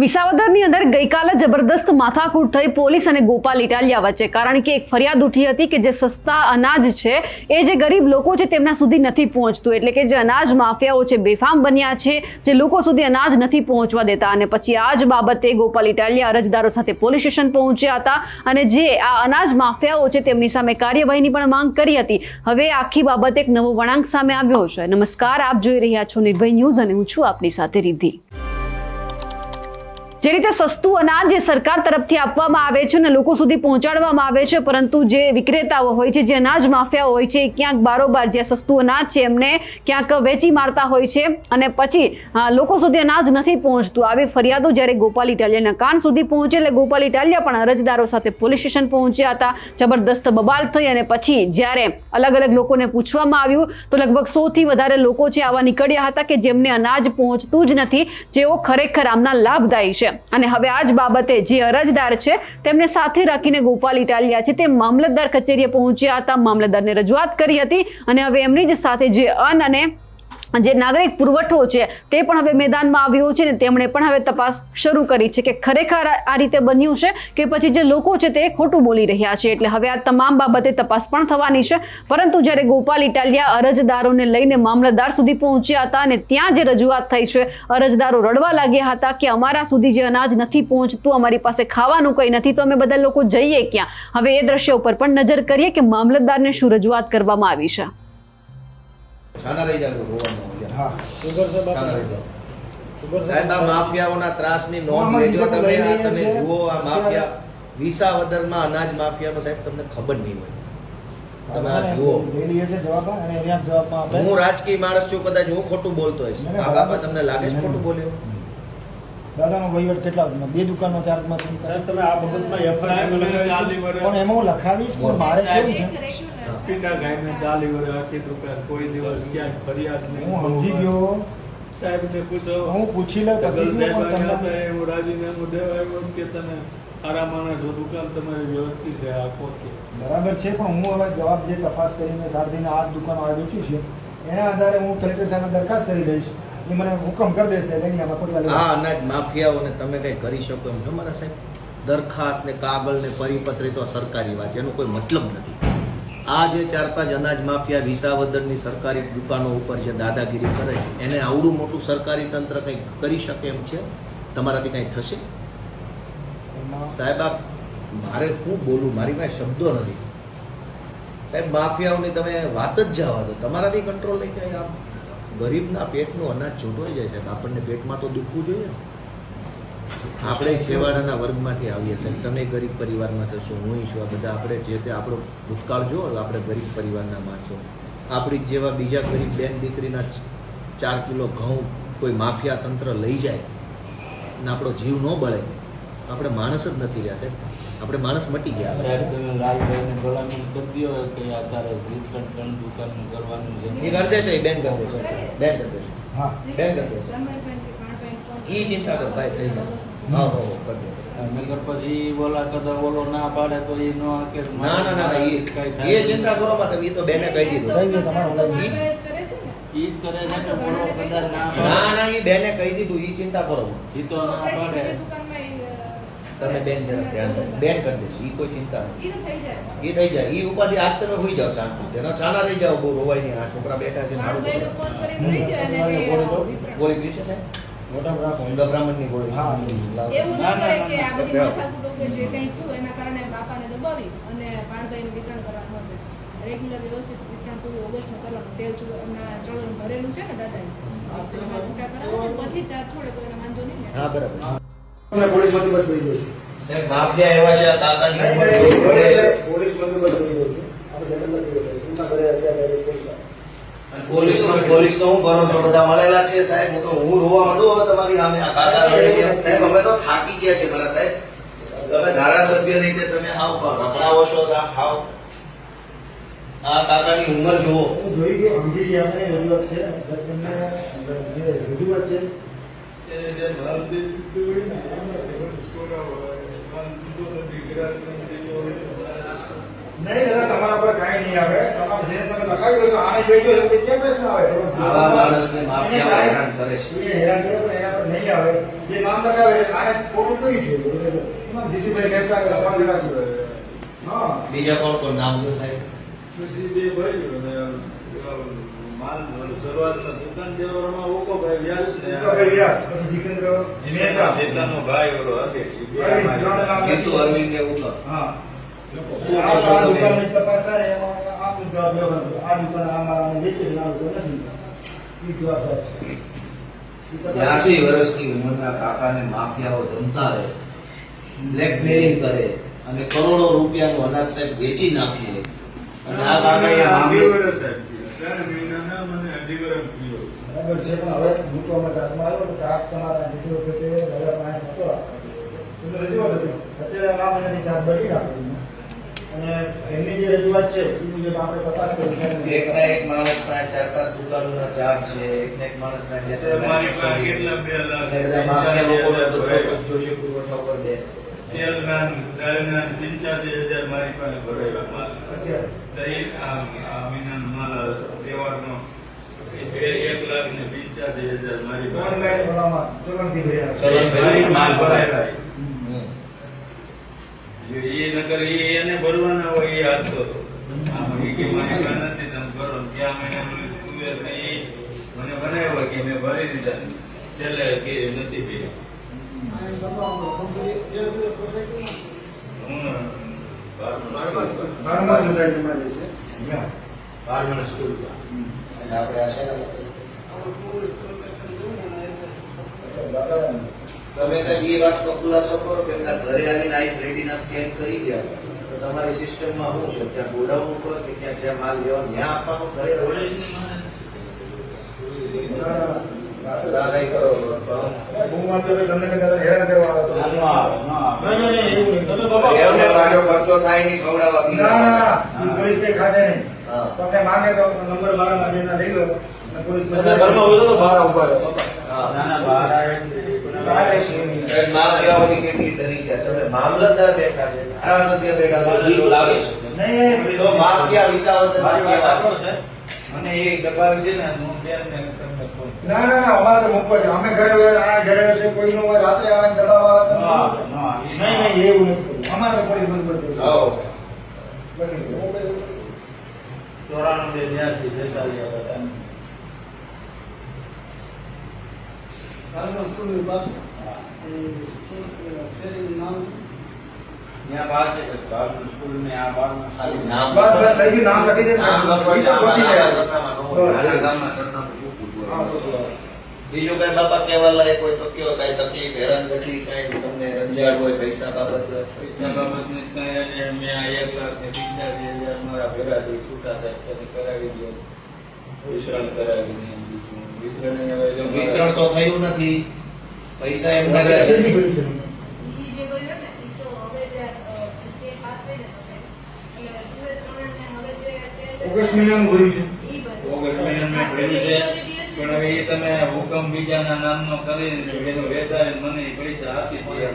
વિસાવદરની અંદર ગઈકાલે જબરદસ્ત માથાકૂટ થઈ પોલીસ અને ગોપાલ ઇટાલિયા વચ્ચે. કારણ કે એક ફરિયાદ ઉઠી હતી કે જે સસ્તા અનાજ છે, એ જે ગરીબ લોકો છે તેમના સુધી નથી પહોંચતું. એટલે કે જે અનાજ માફિયાઓ છે બેફામ બન્યા છે, જે લોકો સુધી અનાજ નથી પહોંચવા દેતા. અને પછી આ જ બાબતે ગોપાલ ઇટાલિયા અરજદારો સાથે પોલીસ સ્ટેશન પહોંચ્યા હતા અને જે આ અનાજ માફિયાઓ છે તેમની સામે કાર્યવાહીની પણ માંગ કરી હતી. હવે આખી બાબતે એક નવો વળાંક સામે આવ્યો છે. નમસ્કાર, આપ જોઈ રહ્યા છો નિર્ભય ન્યૂઝ અને હું છું આપની સાથે રિદ્ધિ. જે રીતે સસ્તું અનાજ જે સરકાર તરફથી આપવામાં આવે છે અને લોકો સુધી પહોંચાડવામાં આવે છે, પરંતુ જે વિક્રેતાઓ હોય છે, જે અનાજ માફિયાઓ હોય છે ક્યાંક બારોબાર જે સસ્તું અનાજ છે, એમને ક્યાંક વેચી મારતા હોય છે અને પછી લોકો સુધી અનાજ નથી પહોંચતું. આવી ફરિયાદો જ્યારે ગોપાલ ઇટાલિયાના કાન સુધી પહોંચે એટલે ગોપાલ ઇટાલિયા પણ અરજદારો સાથે પોલીસ સ્ટેશન પહોંચ્યા હતા, જબરદસ્ત બબાલ થઈ અને પછી જ્યારે અલગ અલગ લોકોને પૂછવામાં આવ્યું, તો લગભગ સૌથી વધારે લોકો છે આવા નીકળ્યા હતા કે જેમને અનાજ પહોંચતું જ નથી, જેઓ ખરેખર આમના લાભદાયી છે. અને હવે આ જ બાબતે જે અરજદાર છે, તેમને સાથે રાખીને ગોપાલ ઇટાલિયા છે તે મામલતદાર કચેરીએ પહોંચ્યા હતા. મામલતદારને રજૂઆત કરી હતી અને હવે એમની જ સાથે જે અન અને જે નાગરિક પુરવઠો છે તે પણ હવે મેદાનમાં આવ્યો છે ને તેમણે પણ હવે તપાસ શરૂ કરી છે કે ખરેખર આ રીતે બન્યું છે કે પછી જે લોકો છે તે ખોટું બોલી રહ્યા છે? એટલે હવે આ તમામ બાબતે તપાસ પણ થવાની છે. પરંતુ જ્યારે ગોપાલ ઇટાલિયા અરજદારોને લઈને મામલતદાર સુધી પહોંચ્યા હતા અને ત્યાં જે રજૂઆત થઈ છે, અરજદારો રડવા લાગ્યા હતા કે અમારા સુધી જે અનાજ નથી પહોંચતું, અમારી પાસે ખાવાનું કંઈ નથી, તો અમે બધા લોકો જઈએ ક્યાં? હવે એ દ્રશ્ય ઉપર પણ નજર કરીએ કે મામલતદારને શું રજૂઆત કરવામાં આવી છે. છાના રહી જાવ રોવાનું હા. સુગર છે બાપા? છાના રહી જાવ. શુગર સાહેબ આ માફિયાઓના ત્રાસની નોંધ લેજો. તમે આ તમે જુઓ આ માફિયા. વિસાવદરમાં અનાજ માફિયાનો સાહેબ તમને ખબર નહીં હોય. તમે આ જુઓ. હું રાજકીય માણસ છું કદાચ હું ખોટું બોલતો હોય આ બાબા તમને લાગે છે ખોટું બોલ્યો? દાદાનો વહીવટ કેટલા બે દુકાનનો ચાર્જમાં છું. તમે આ બાબતમાં એફઆઈઆર પણ એમાં હું લખાવીશ પણ મારે કેવું છે? પીટા ગાઈને ચાલી વર્ષ આખી દુકાન કોઈ દિવસ ક્યાંય ફરિયાદ નહીં. હું સમજી ગયો. સાહેબ ને પૂછો. હું પૂછી લઉં તમને એવું રાજીનામું દેવાય કે તમે સારા માણસ દુકાન તમારી વ્યવસ્થિત છે આ ખોટી બરાબર છે પણ હું હવે જવાબ જે તપાસ કરીને કાઢીને આ જ દુકાનો આ વેચ્યું છે. એના આધારે હું કલેક્ટર સાહેબને દરખાસ્ત કરી દઈશ. એ મને હુકમ કરી દેશે એની આમાં પગલાં આ અનાજ માફિયાઓને તમે કઈ કરી શકો એમ છો મારા સાહેબ. દરખાસ્ત ને કાગળ ને પરિપત્ર તો સરકારી વાત એનો કોઈ મતલબ નથી. આ જે ચાર પાંચ અનાજ માફિયા વિસાવદરની સરકારી દુકાનો ઉપર જે દાદાગીરી કરે છે એને આવડું મોટું સરકારી તંત્ર કંઈક કરી શકે એમ છે? તમારાથી કંઈ થશે? સાહેબ આ મારે શું બોલું? મારી પાસે શબ્દો નથી. સાહેબ માફિયાઓની તમે વાત જ જવા દો. તમારાથી કંટ્રોલ નહીં થાય આમ. ગરીબના પેટનું અનાજ છૂટવાઈ જાય છે આપણને પેટમાં તો દુખવું જોઈએ. આપણે છેવાડાના વર્ગમાંથી આવીએ છીએ. તમે ગરીબ પરિવારમાં થશો, હું છું, આ બધા આપણે જે તે આપણો ભૂતકાળ તો આપણે ગરીબ પરિવારના માણસો. આપણી જેવા બીજા ગરીબ બેન દીકરીના ચાર કિલો ઘઉં કોઈ માફિયા તંત્ર લઈ જાય ને આપણો જીવ ન બળે, આપણે માણસ જ નથી રહ્યા સાહેબ. આપણે માણસ મટી ગયા. સાહેબ તમે લાલભાઈને ભલામણ કરી દો કે આ તારે વિતરણ ત્રણ દુકાનનું કરવાનું છે? એ કરી દેશે એ બેન કરી દેશે બેન કરી દેશે હા. બેન કરી દેશે ઈ ચિંતા કર ભાઈ થઈ જાય. હા હો કરી દેશે નગર પછી બોલા કદાચ બોલો ના પાડે તો એ નો આકે ના ના ના કઈ એ ચિંતા કરો માં તમે ઈ તો બેને કહી દીધું. કહી દીધું તમારો ઓલા ઈ જ કરે છે કે બોલો કદા ના ના ના એ બેને કહી દીધું ઈ ચિંતા કરો. જીતો ના પાડે. તમે બેન જરા ધ્યાન બેન કરી દેશો એ કોઈ ચિંતા નથી એ થઈ જાય. એ ઉપાધિ આજ તમે હોઈ જાઓ શાંતિ છે ચાલા રહી જાઓ બહુ રોવાય નહીં. આ છોકરા બેઠા છે મારું કોઈ પી છે મોટા રાખો ઊંડા બ્રાહ્મણની ગોળી. હા. એવું ન ના, ના, કરે કે આ બધી માથાકૂટો કે જે કંઈ થયું એના કારણે બાપાને દબાવી અને પાણભાઈનું વિતરણ કરવાનું છે. રેગ્યુલર વ્યવસ્થિત વિતરણ પૂરું ઓગસ્ટમાં કરવાનું. તેલ એમના ચલણ ભરેલું છે ને દાદાએ. એમાં છૂટા કરાવવાનું પછી ચાર છોડે તો એને વાંધો નહીં હા બરાબર. પોલીસ બંદોબસ્ત કરી સાહેબ માફિયા એવા છે. પોલીસ બંદોબસ્ત કરી દઉં છું. પોલીસ આવે. અને પોલીસનો પોલીસનો હું ભરોસો બધા મળેલા છે સાહેબ. હું તો હું રોવા માંડું હવે તમારી સામે. આ કાકા સાહેબ અમે તો થાકી ગયા છે મારા સાહેબ. તમે ધારાસભ્ય રીતે તમે આવ રખડાવો છો ખાઓ. આ કાકાની ઉંમર જુઓ. હું જોઈ ગયો સમજી ગયા રજૂઆત છે નહીં દાદા તમારા પર કાંઈ નહીં આવે તમારે જેને તમે લખાવી દો છો આને બેઠો છે તે કેમ પ્રશ્ન આવે આવા માણસને માફિયાઓ હેરાન કરે છે. એ હેરાન કરે પણ એના પર નહીં આવે જે નામ લગાવે છે, આને ખોટું કયું છે એમાં જીતુભાઈ કહેતા હોય, અમારે જરા છે. હા બીજા કોણ કોણ નામ લો સાહેબ પછી બે ભાઈઓ ને માલ શરૂઆતમાં દુકાન દેવરમાં ઓકોભાઈ વ્યાસ ને જીતુભાઈ વ્યાસ પછી જીતેન્દ્ર મહેતા ચેતનનો ભાઈ બ્યાસી વર્ષની ઉંમરના કાકાને માફિયાઓ ધમતા રહે બ્લેકમેલિંગ કરે અને કરોડો રૂપિયાનું અનાજ સાહેબ વેચી નાખીએ અને આ કાકાએ અઢી મામલે વર્ષ સાહેબ થયા. ત્રણ મહિનાના મને અઢી વર્ષ થયો. છે પણ હવે હું તો ચાર્જમાં આવ્યો તો ચાર્જ તમારા લીધી વખતે દાદા પાસે હતો એટલે રજૂઆત હતી. અત્યારે આ મહિનાની ચાર્જ બદલી નાખી અને એમની જે રજૂઆત છે એ મુજબ આપણે તપાસ કરી એકના એક માણસ પાસે ચાર પાંચ દુકાનોના ચાર છે એકના એક માણસ પાસે બે ત્રણ મારી પાસે કેટલા બે લાખ લોકો છે પુરવઠો કરી દે. તેલના દાળના પંચ્યાસી હજાર મારી પાસે ભરાયેલા. માલ અત્યારે. તો એ આ મહિના મહિનાનો માલ બે એક લાખ ને પંચ્યાસી હજાર મારી પાસે ઓનલાઈન ભરવામાં ચલણથી ભર્યા છે. ચલણ ભરીને માલ ભરાયેલા. ભરાયેલા. હમ. જો એ નકર એને ભરવાના હોય એ હાલતો હતો કે નથી તમે ભરો ત્યાં મહિનાનું તુવેર ને એ મને બનાવ્યો કે મેં ભરી દીધા છેલ્લે કે નથી ભર્યા હું સ્કૂલમાં. અને આપણે આ તમે સાહેબ એ વાતનો ખુલાસો કરો કે એમના ઘરે આવીને આઈસ રેટીના સ્કેન કરી ગયા તો તમારી સિસ્ટમમાં શું છે? ત્યાં ગોડાઉન ઉપર કે ત્યાં જ્યાં માલ લેવા ત્યાં આપવાનો ઘરે વાત પાછો ખર્ચો થાય નહીં ખવડાવવા ના ના ખાશે નહીં. તમને માંગે તો નંબર મારા જેના લઈ ગયો અને પોલીસ હા. ના ના બહાર બહાર માફિયાઓની કેટલી ડરી ગયા તમે મામલતદાર બેઠા છે ધારાસભ્ય બેઠા છે લાગે છે. નહીં તો માફિયા વિસાવદર મારી વાત કેવા છે મને એ દબાવી છે ને હું બેન ને તમને ફોન ના ના ના અમારે તો મૂકવો છે. અમે ઘરે હોય આ ઘરે હશે કોઈનું હોય રાત્રે આવે ને દબાવવા ના, ના, એ નહીં નહીં એવું નથી કરવું અમારે તો પોલીસ બંધ કરી દેવું. આવો. બસ. ચોરાણું બે બ્યાસી બેતાલીસ હતા ત્યાં પાસે જ બારનું સ્કૂલ ને આ બારનું ખાલી નામ બસ બસ થઈ ગયું નામ લખી દે નામ લખો એટલે આમાં નાના સરનામા ન બીજું કઈ બાપા કહેવા લાયક હોય તો કયો કઈ તકલીફ હેરાનગતિ કઈ તમને રંજાડ હોય પૈસા બાબત પૈસા બાબતની કઈ મેં એક લાખ ને પંચ્યાસી હજાર મારા ભેગા થઈ છૂટા થાય તમે કરાવી દો વિતરણ કરાવી દે બીજું વિતરણ હવે જો વિતરણ તો થયું નથી. પૈસા એમ લાગ્યા છે. ને તો તે ને ઓગસ્ટ મહિનાનું ભર્યું છે. ઓગસ્ટ મહિનામાં ભર્યું છે. એ તમે હુકમ બીજાના નામનો કરી એનો વેચાય મને એ પૈસા આપી દે.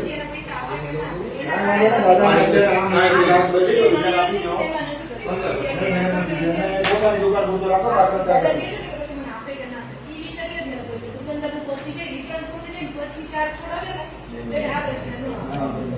પછી આવે કે ના? એટલે